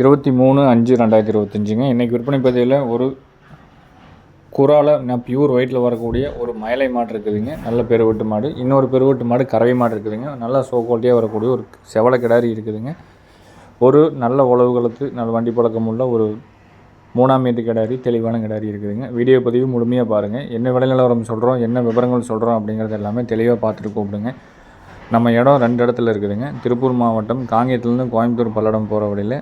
இருபத்தி மூணு அஞ்சு ரெண்டாயிரத்தி இருபத்தஞ்சுங்க. இன்றைக்கி விற்பனை பதிவில் ஒரு குறால நான் பியூர் ஒயிட்டில் வரக்கூடிய ஒரு மயிலை மாடு இருக்குதுங்க. நல்ல பெருவெட்டு மாடு. இன்னொரு பெருவெட்டு மாடு கறவை மாடு இருக்குதுங்க. நல்லா சோ குவாலிட்டியாக வரக்கூடிய ஒரு செவலை கிடாரி இருக்குதுங்க. ஒரு நல்ல உழவுகளுக்கு நல்ல வண்டி பழக்கம் உள்ள ஒரு மூணாம் மீட்டு கிடாரி தெளிவான கிடாரி இருக்குதுங்க. வீடியோ பதிவு முழுமையாக பாருங்கள் என்ன விலை நிலவரம் சொல்கிறோம் என்ன விவரங்கள் சொல்கிறோம் அப்படிங்கிறது எல்லாமே தெளிவாக பார்த்துட்டு கூப்பிடுங்க. நம்ம இடம் ரெண்டு இடத்துல இருக்குதுங்க. திருப்பூர் மாவட்டம் காங்கேயத்துலேருந்து கோயம்புத்தூர் பல்லடம் போகிற வழியில்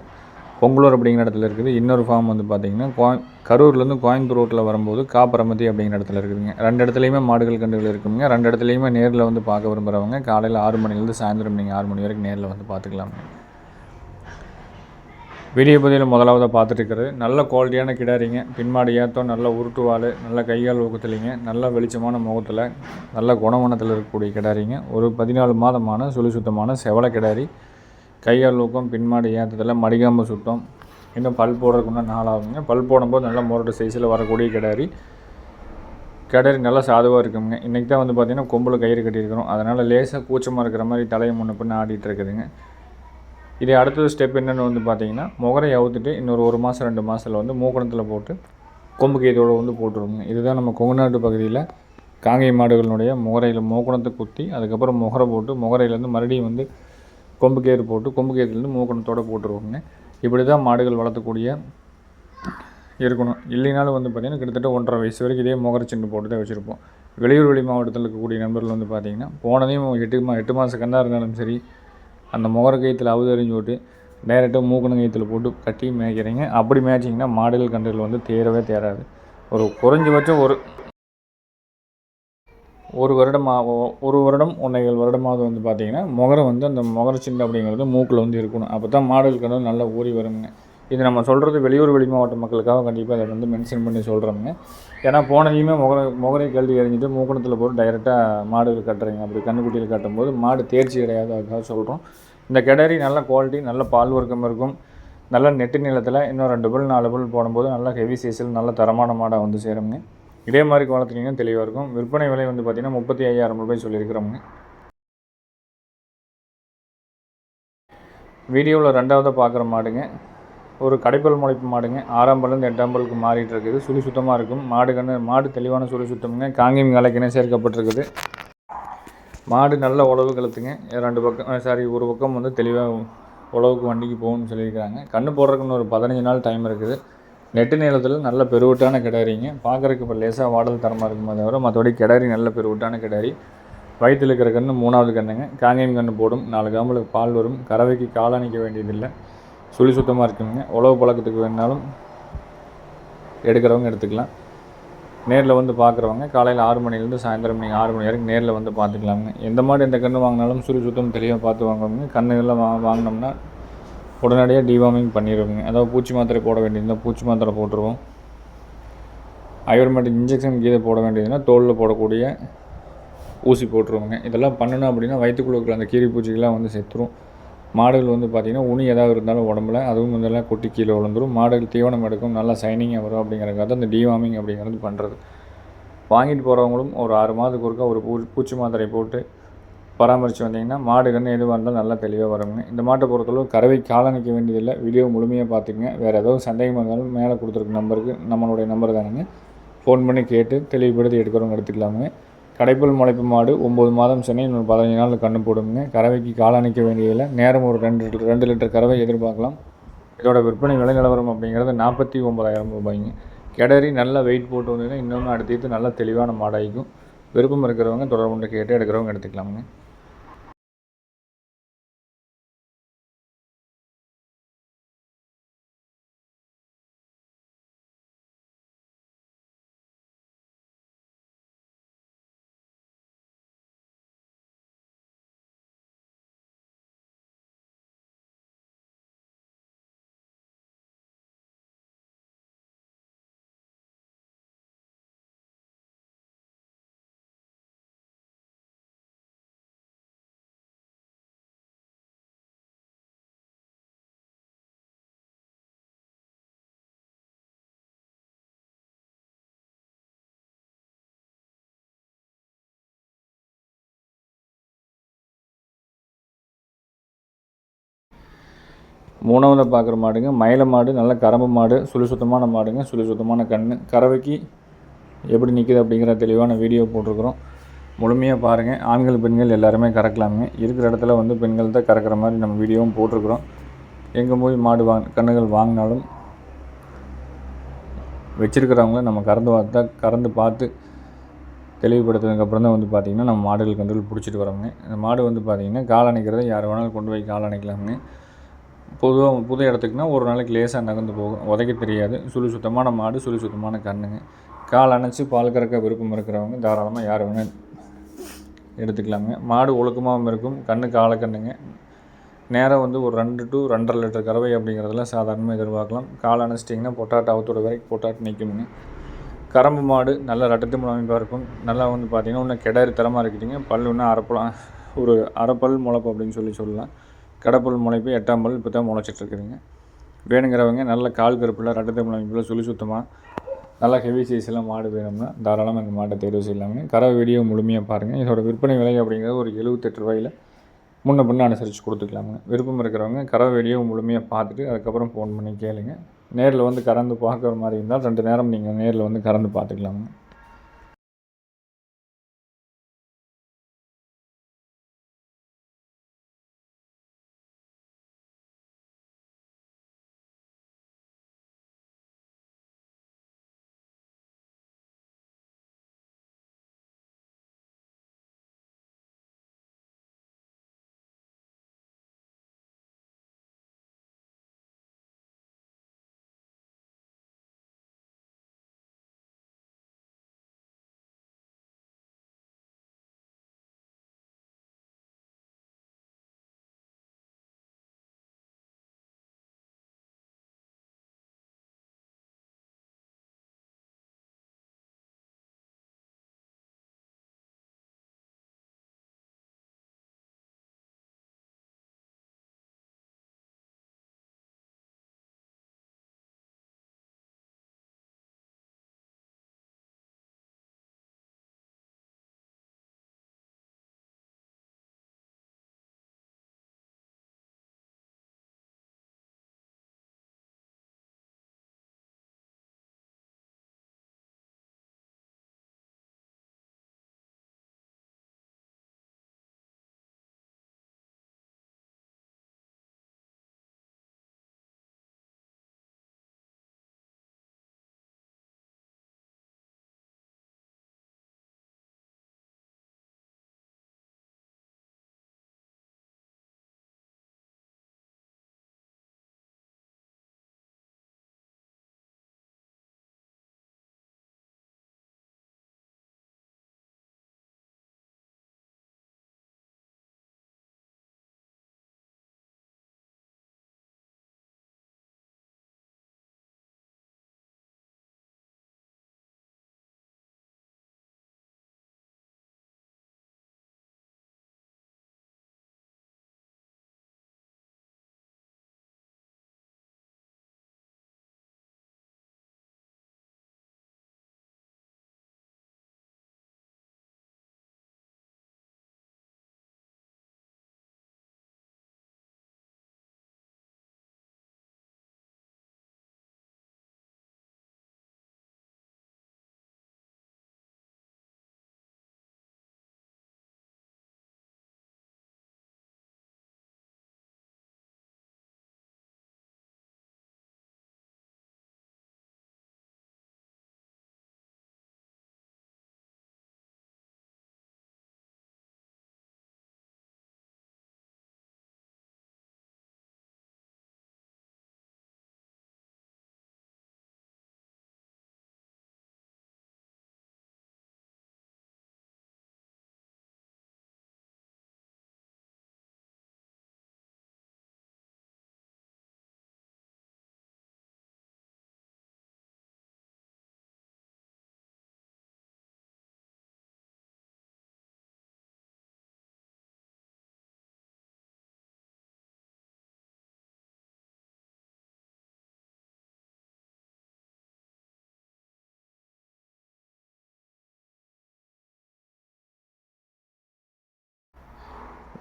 பொங்கலூர் அப்படிங்கிற இடத்துல இருக்குது. இன்னொரு ஃபார்ம் வந்து பார்த்திங்கன்னா கோய கரூர்லேருந்து கோயம்புத்தூர் ரோட்டில் வரும்போது காப்பரமத்தி அப்படிங்கிற இடத்துல இருக்குதுங்க. ரெண்டு இடத்துலையுமே மாடுகள் கண்டுகள் இருக்குங்க. ரெண்டு இடத்துலையுமே நேரில் வந்து பார்க்க விரும்புகிறவங்க காலையில் ஆறு மணிலேருந்து சாயந்தரம் நீங்கள் ஆறு மணி வரைக்கும் நேரில் வந்து பார்த்துக்கலாம் வீடியோ பதிவில் முதலாவது பார்த்துட்டு நல்ல குவாலிட்டியான கிடாரிங்க. பின்மாடி ஏற்றம் நல்ல உருட்டுவாள் நல்ல கையால் ஊக்கத்துலிங்க நல்ல வெளிச்சமான முகத்தில் நல்ல குணவனத்தில் இருக்கக்கூடிய கிடாரிங்க. ஒரு பதினாலு மாதமான சுழி சுத்தமான செவலை கிடாரி. கையால் ஊக்கம் பின்மாடி ஏற்றத்தில் மடிக்காமல் சுட்டம். இன்னும் பல் போடுறதுக்கு நாளாகுங்க பல் போடும்போது நல்லா முரட்டு சைஸில் வரக்கூடிய கிடாரி. கிடாரி நல்லா சாதுவாக இருக்குங்க. இன்றைக்கி தான் வந்து பார்த்திங்கன்னா கொம்பில் கயிறு கட்டியிருக்கிறோம். அதனால் லேசாக கூச்சமாக இருக்கிற மாதிரி தலையை முன்ன பின்ன ஆடிட்டு இருக்குதுங்க. இதே அடுத்தது ஸ்டெப் என்னென்னு வந்து பார்த்தீங்கன்னா முகரை அவுத்துட்டு இன்னொரு ஒரு மாதம் ரெண்டு மாதத்தில் வந்து மூக்கணத்தில் போட்டு கொம்பு கீதோடு வந்து போட்டுருவோங்க. இதுதான் நம்ம கொங்குநாட்டு பகுதியில் காங்கை மாடுகளினுடைய முகரையில் மூக்கணத்தை குத்தி அதுக்கப்புறம் முகரை போட்டு முகரையிலேருந்து மறுபடியும் வந்து கொம்பு கயிறு போட்டு கொம்பு கயிறுலேருந்து மூக்கணத்தோடு போட்டுருவோங்க இப்படி தான் மாடுகள் வளர்த்தக்கூடிய இருக்கணும். இல்லைனாலும் வந்து பார்த்திங்கன்னா கிட்டத்தட்ட ஒன்றரை வயசு வரைக்கும் இதே முகரச்சின்னு சின்ன போட்டு தான் வச்சுருப்போம். வெளியூர் வெளி மாவட்டத்தில் இருக்கக்கூடிய நண்பர்கள் வந்து பார்த்திங்கன்னா போனதையும் எட்டு மா எட்டு மாதம் கண்ணாக இருந்தாலும் சரி அந்த முகர கயத்தில் அவுதறிஞ்சு விட்டு டைரெக்டாக மூக்கணம் கயத்தில் போட்டு கட்டி மேய்க்கிறீங்க. அப்படி மேய்ச்சிங்கன்னா மாடுகள் கன்றுகள் வந்து தேரவே தேராது ஒரு குறைஞ்சபட்சம் ஒரு ஒரு வருடமாக ஒரு வருடம் ஒன்றைகள் வருடமாவது வந்து பார்த்திங்கன்னா முகரம் வந்து அந்த முகர சின்ன அப்படிங்கிறது மூக்கில் வந்து இருக்கணும். அப்போ தான் மாடுகளுக்கு வந்து நல்லா ஊறி வருங்க இது நம்ம சொல்கிறது வெளியூர் வெளி மாவட்ட மக்களுக்காக கண்டிப்பாக அதை வந்து மென்ஷன் பண்ணி சொல்கிறோங்க ஏன்னா போனதையுமே முகர முகரை கல்வி எறிஞ்சிட்டு மூக்கணத்தில் போட்டு டைரெக்டாக மாடுகள் கட்டுறீங்க. அப்படி கண்ணுக்குட்டியில் கட்டும்போது மாடு தேர்ச்சி கிடையாது அதுக்காக சொல்கிறோம் இந்த கிடரி நல்ல குவாலிட்டி நல்ல பால் வர்க்கம் இருக்கும். நல்ல நெட்டு நிலத்தில் இன்னும் ரெண்டு புல் நாலு புல் போடும்போது நல்ல ஹெவி சைஸில் நல்ல தரமான மாடாக வந்து சேருங்க இதே மாதிரி வளர்த்துனீங்கன்னா தெளிவாக இருக்கும். விற்பனை விலை வந்து பார்த்திங்கன்னா முப்பத்தி ஐயாயிரம் ரூபாய் சொல்லியிருக்கிறோங்க வீடியோவில் ரெண்டாவதாக பார்க்குற மாடுங்க. ஒரு கடைப்பல் முளைப்பு மாடுங்க. ஆறாம் பல்லேருந்து எட்டாம் பல்லுக்கு மாறிட்டு இருக்குது. சுழி சுத்தமாக இருக்கும். மாடு கண்ணு மாடு தெளிவான சுழி சுத்தமுங்க. காங்கியம் கலைக்கினே சேர்க்கப்பட்டிருக்குது. மாடு நல்ல உழவு கழுத்துங்க ரெண்டு பக்கம் சாரி ஒரு பக்கம் வந்து தெளிவாக உழவுக்கு வண்டிக்கு போகணும்னு சொல்லியிருக்கிறாங்க. கண்ணு போடுறதுக்குன்னு ஒரு பதினஞ்சு நாள் டைம் இருக்குது. நெட்டு நீளத்தில் நல்ல பெருவிட்டான கிடாரிங்க. பார்க்குறக்கு இப்போ லேசாக வாடல் தரமாக இருக்குமே தவிர மற்றபடி கிடாரி நல்ல பெருவிட்டான கிடாரி. வயிற்றில் இருக்கிற கன்று மூணாவது கண்ணுங்க. காங்கேயம் கன்று போடும். நாலு காம்பலுக்கு பால் வரும். கறவைக்கு காலணிக்க வேண்டியதில்லை. சுழி சுத்தமாக இருக்குங்க. உழவு பழக்கத்துக்கு வேணாலும் எடுக்கிறவங்க எடுத்துக்கலாம். நேரில் வந்து பார்க்குறவங்க காலையில் ஆறு மணிலேருந்து சாயந்தரம் நீங்கள் ஆறு மணி வரைக்கும் நேரில் வந்து பார்த்துக்கலாங்க எந்த மாதிரி எந்த கன்று வாங்கினாலும் சுழி சுத்தம் தெளிவாக பார்த்து வாங்குவாங்க. கண்ணுகள்லாம் வா வாங்கினோம்னா உடனடியாக டிவார்மிங் பண்ணிடுவோங்க. அதாவது பூச்சி மாத்திரை போட வேண்டியதுன்னா பூச்சி மாத்திரை போட்டுருவோம். ஐவர்மெட்டிக் இன்ஜெக்ஷன் கீதை போட வேண்டியதுன்னா தோலில் போடக்கூடிய ஊசி போட்டுருவோங்க. இதெல்லாம் பண்ணணும் அப்படின்னா வயிற்றுக்குள்ள இருக்கிற அந்த கீரி பூச்சிகள்லாம் வந்து செத்துரும். மாடுகள் வந்து பார்த்திங்கன்னா உனி ஏதாவது இருந்தாலும் உடம்புல அதுவும் இதெல்லாம் கொட்டி கீழே விழுந்துரும். மாடுகள் தீவனம் எடுக்கும் நல்லா சைனிங்காக வரும் அப்படிங்கிறக்காக அந்த டிவார்மிங் அப்படிங்கிறது பண்ணுறது வாங்கிட்டு போகிறவங்களும் ஒரு ஆறு மாதத்துக்கு ஒருக்கா ஒரு பூ பூச்சி மாத்திரை போட்டு பராமரித்து வந்தீங்கன்னா மாடு கன்று எதுவாக இருந்தாலும் நல்லா தெளிவாக வருங்க. இந்த மாட்டை பொறுத்தளவு கறவை காலணிக்க வேண்டியதில்லை. வீடியோ முழுமையாக பார்த்துக்குங்க வேறு ஏதாவது சந்தேகம் இருந்தாலும் மேலே கொடுத்துருக்க நம்பருக்கு நம்மளுடைய நம்பர் தானுங்க. ஃபோன் பண்ணி கேட்டு தெளிவுபடுத்தி எடுக்கிறவங்க எடுத்துக்கலாமுங்க. கடைப்புல் முளைப்பு மாடு ஒம்பது மாதம் சென்னை இன்னொரு பதினஞ்சு நாள் கண்ணு போடுங்க கறவைக்கு காலணிக்க வேண்டியதில்லை. நேரம் ஒரு ரெண்டு லிட்டர் ரெண்டு லிட்டர் கறவை எதிர்பார்க்கலாம். இதோட விற்பனை விலை நிலவரம் அப்படிங்கிறது நாற்பத்தி ஒம்பதாயிரம் ரூபாய்ங்க. கிடரி நல்லா வெயிட் போட்டு வந்தீங்கன்னா இன்னொன்று அடுத்தது நல்லா தெளிவான மாடாயிக்கும். விருப்பம் இருக்கிறவங்க தொடர்பு கேட்டு எடுக்கிறவங்க எடுத்துக்கலாமுங்க. மூணாவதை பார்க்குற மாடுங்க. மயில மாடு நல்ல கரம்பு மாடு சுழி சுத்தமான மாடுங்க. சுழி சுத்தமான கண் கறவைக்கு எப்படி நிற்கிது அப்படிங்கிற தெளிவான வீடியோ போட்டிருக்கிறோம். முழுமையாக பாருங்கள் ஆண்கள் பெண்கள் எல்லாருமே கறக்கலாமுங்க. இருக்கிற இடத்துல வந்து பெண்கள் தான் கறக்கிற மாதிரி நம்ம வீடியோவும் போட்டிருக்கிறோம். எங்கே போய் மாடு வாங் கண்ணுகள் வாங்கினாலும் வச்சுருக்கிறவங்கள நம்ம கறந்து பார்த்தா கறந்து பார்த்து தெளிவுபடுத்துனதுக்கப்புறம் தான் வந்து பார்த்திங்கன்னா நம்ம மாடுகள் கண்ட்ரோல் பிடிச்சிட்டு வரோங்க இந்த மாடு வந்து பார்த்திங்கன்னா கால் அணைக்கிறத யார் வேணாலும் கொண்டு போய் கால் அணைக்கலாமுங்க. பொதுவாக புது இடத்துக்குனா ஒரு நாளைக்கு லேசாக நகர்ந்து போகும். உதைக்க தெரியாது. சுழி சுத்தமான மாடு சுழி சுத்தமான கண்ணுங்க. கால் அணைச்சி பால் கறக்க விருப்பம் இருக்கிறவங்க தாராளமாக யார் வேணால் எடுத்துக்கலாங்க. மாடு ஒழுக்கமாகவும் இருக்கும். கண்ணு காலை கண்ணுங்க. நேரம் வந்து ஒரு ரெண்டு டு ரெண்டரை லிட்டர் கறவை அப்படிங்கிறதெல்லாம் சாதாரணமாக எதிர்பார்க்கலாம். கால் அணைச்சிட்டிங்கன்னா பொட்டாட்டு அவத்தோட வரைக்கும் பொட்டாட்டு நிற்குமுங்க கரம்பு மாடு நல்ல ரட்டத்து மூலமைப்பாக இருக்கும். நல்லா வந்து பார்த்திங்கன்னா இன்னும் கிடாரி தரமாக இருக்குதுங்க. பல் இன்னும் அரைப்பழம் ஒரு அரைப்பல் முளைப்பு அப்படின்னு சொல்லி சொல்லலாம். கடப்பல் முளைப்பு எட்டாம் பல் இப்போ தான் முளைச்சிட்ருக்குதுங்க. வேணுங்கிறவங்க நல்ல கால் கருப்பில் ரெட்டத்தை முளைப்பில் சுழி சுத்தமாக நல்லா ஹெவி சைஸ்லாம் மாடு வேணும்னா தாராளமாக இந்த மாட்டை தேர்வு செய்யலாமுங்க கறவை வீடியோ முழுமையாக பாருங்கள் இதோட விற்பனை விலை அப்படிங்கிறது ஒரு எழுபத்தெட்டு ரூபாயில் முன்ன பின்ன அனுசரித்து கொடுத்துக்கலாமுங்க. விருப்பம் இருக்கிறவங்க கரை வீடியோ முழுமையாக பார்த்துட்டு அதுக்கப்புறம் ஃபோன் பண்ணி கேளுங்க. நேரில் வந்து கறந்து பார்க்குற மாதிரி இருந்தால் ரெண்டு நேரம் நீங்கள் நேரில் வந்து கறந்து பார்த்துக்கலாமுங்க.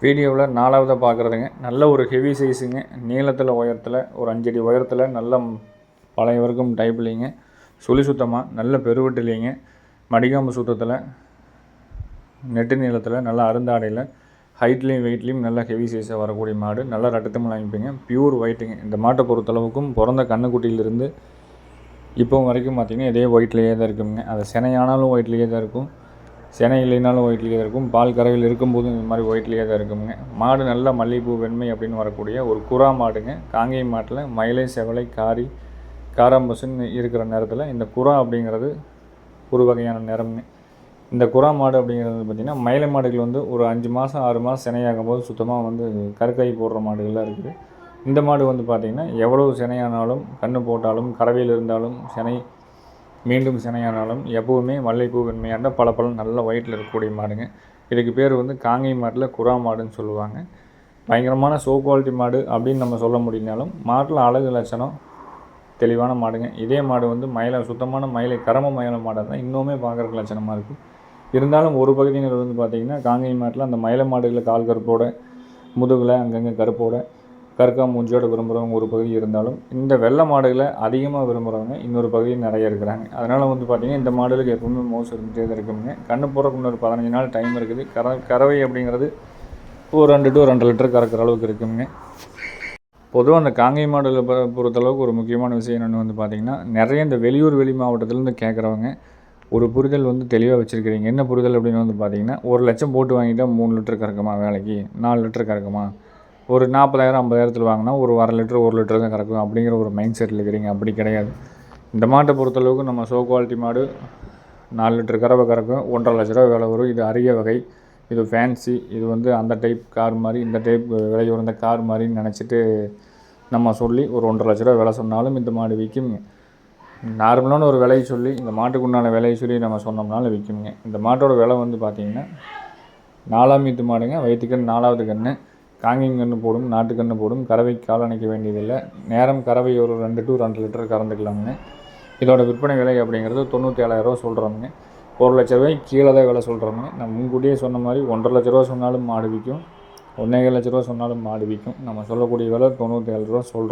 வீடியோவில் நாலாவதாக பார்க்குறதுங்க. நல்ல ஒரு ஹெவி சைஸுங்க நீளத்தில் உயரத்தில் ஒரு அஞ்சடி உயரத்தில் நல்ல பழைய வர்க்கம் டைப்லிங்க சுழி சுத்தமாக நல்ல பெருவெட்டிலிங்க மடிகாம்பு சுத்தத்தில் நெட்டு நீளத்தில் நல்ல அருந்தாடையில் ஹைட்லேயும் வெயிட்லேயும் நல்ல ஹெவி சைஸாக வரக்கூடிய மாடு. நல்ல ரட்டத்தமிழ் அமைப்புங்க. பியூர் ஒயிட்டுங்க இந்த மாட்டை பொறுத்தளவுக்கும் பிறந்த கண்ணுக்குட்டியிலிருந்து இப்போ வரைக்கும் பார்த்தீங்கன்னா இதே ஒயிட்லேயே தான் இருக்குங்க. அது சினையானாலும் ஒயிட்லேயே தான் இருக்கும். சினை இல்லைனாலும் ஒயிட்லேயே தான் இருக்கும். பால் கறவையில் இருக்கும்போதும் இந்த மாதிரி ஒயிட்லேயே தான் இருக்குங்க. மாடு நல்ல மல்லிகைப்பூ வெண்மை அப்படின்னு வரக்கூடிய ஒரு குறா மாடுங்க. காங்கேய மாட்டில் மயிலை செவலை காரி காராம்பசுன்னு இருக்கிற நேரத்தில் இந்த குறா அப்படிங்கிறது ஒரு வகையான நிறம்ங்க. இந்த குறா மாடு அப்படிங்கிறது பார்த்திங்கன்னா மயிலை மாடுகள் வந்து ஒரு அஞ்சு மாதம் ஆறு மாதம் சினையாகும் போது சுத்தமாக வந்து கருக்காய் போடுற மாடுகள்லாம் இருக்குது. இந்த மாடு வந்து பார்த்திங்கன்னா எவ்வளோ சினையானாலும் கன்று போட்டாலும் கறவையில் இருந்தாலும் சினை மீண்டும் சினையானாலும் எப்போவுமே மல்லைப்பூ வெண்மையாண்ட பல பல நல்ல ஒயிட்டில் இருக்கக்கூடிய மாடுங்க. இதுக்கு பேர் வந்து காங்கை மாட்டில் குறா மாடுன்னு சொல்லுவாங்க. பயங்கரமான சோ குவாலிட்டி மாடு அப்படின்னு நம்ம சொல்ல முடியினாலும் மாட்டில் அழகு லட்சணம் தெளிவான மாடுங்க. இதே மாடு வந்து மயிலை சுத்தமான மயிலை கரம மயில மாடாக தான் இன்னுமே பார்க்குறக்கு லட்சணமாக இருக்குது இருந்தாலும் ஒரு பகுதியினர் வந்து பார்த்திங்கன்னா காங்கை மாட்டில் அந்த மயில மாடுகளை கால் கருப்போட முதுகில் அங்கங்கே கருப்போட கருக்கா மூஞ்சியோட விரும்புகிறவங்க ஒரு பகுதி இருந்தாலும் இந்த வெள்ளை மாடுகளை அதிகமாக விரும்புகிறவங்க இன்னொரு பகுதி நிறைய இருக்கிறாங்க. அதனால் வந்து பார்த்திங்கன்னா இந்த மாடுகளுக்கு எப்பவுமே மோசம் இருந்துகிட்டே தான் இருக்குங்க கண்ணு போகிறக்கு இன்னொரு பதினஞ்சு நாள் டைம் இருக்குது. கற கறவை அப்படிங்கிறது ஒரு ரெண்டு டு ரெண்டு லிட்டர் கறக்கிற அளவுக்கு இருக்குங்க. பொதுவாக அந்த காங்கை மாடுகளை பொறுத்தளவுக்கு ஒரு முக்கியமான விஷயம் என்னென்னு வந்து பார்த்திங்கன்னா நிறைய இந்த வெளியூர் வெளி மாவட்டத்துலேருந்து கேட்குறவங்க ஒரு புரிதல் வந்து தெளிவாக வச்சுருக்கிறீங்க. என்ன புரிதல் அப்படின்னு வந்து பார்த்தீங்கன்னா ஒரு லட்சம் போட்டு வாங்கிட்டால் மூணு லிட்டர் கறக்குமா வேலைக்கு? நாலு லிட்டர் கறக்குமா? ஒரு நாற்பதாயிரம் ஐம்பதாயிரத்தில் வாங்கினா ஒரு அரை லிட்டர் ஒரு லிட்டர் தான் கறக்கும் அப்படிங்கிற ஒரு மைண்ட் செட்டில் இருக்கிறீங்க. அப்படி கிடையாது. இந்த மாட்டை பொறுத்தளவுக்கு நம்ம சோ குவாலிட்டி மாடு நாலு லிட்டர் கறவை கறக்கும். ஒன்றரை லட்ச ரூபா விலை வரும். இது அரிய வகை. இது ஃபேன்சி இது வந்து அந்த டைப் கார் மாதிரி இந்த டைப் விலை உயர்ந்த கார் மாதிரின்னு நினச்சிட்டு நம்ம சொல்லி ஒரு ஒன்றரை லட்ச ரூபா விலை சொன்னாலும் இந்த மாடு விற்குங்க நார்மலான ஒரு விலையை சொல்லி இந்த மாட்டுக்கு உண்டான விலையை சொல்லி நம்ம சொன்னோம்னாலும் விற்குங்க இந்த மாட்டோட விலை வந்து பார்த்திங்கன்னா நாலாம் மீத்து மாடுங்க. வயிற்றுக்கண் நாலாவது கன்று. காங்கிங் கன்று போடும் நாட்டு கன்று போடும் கறவை கால் அணைக்க வேண்டியதில்லை. நேரம் கறவை ஒரு ரெண்டு டு ரெண்டு லிட்டர் கறந்துக்கலாமுங்க. இதோட விற்பனை விலை அப்படிங்கிறது தொண்ணூற்றி ஏழாயிரரூவா சொல்கிறோமுங்க ஒரு லட்ச ரூபாய் கீழே தான் விலை சொல்கிறாங்க நான் முன்கூட்டியே சொன்ன மாதிரி ஒன்றரை லட்ச ரூபா சொன்னாலும் மாடு விற்கும். ஒன்றே லட்ச ரூபா சொன்னாலும் மாடு விற்கும். நம்ம சொல்லக்கூடிய விலை தொண்ணூற்றி ஏழு ரூபா சொல்கிறோம்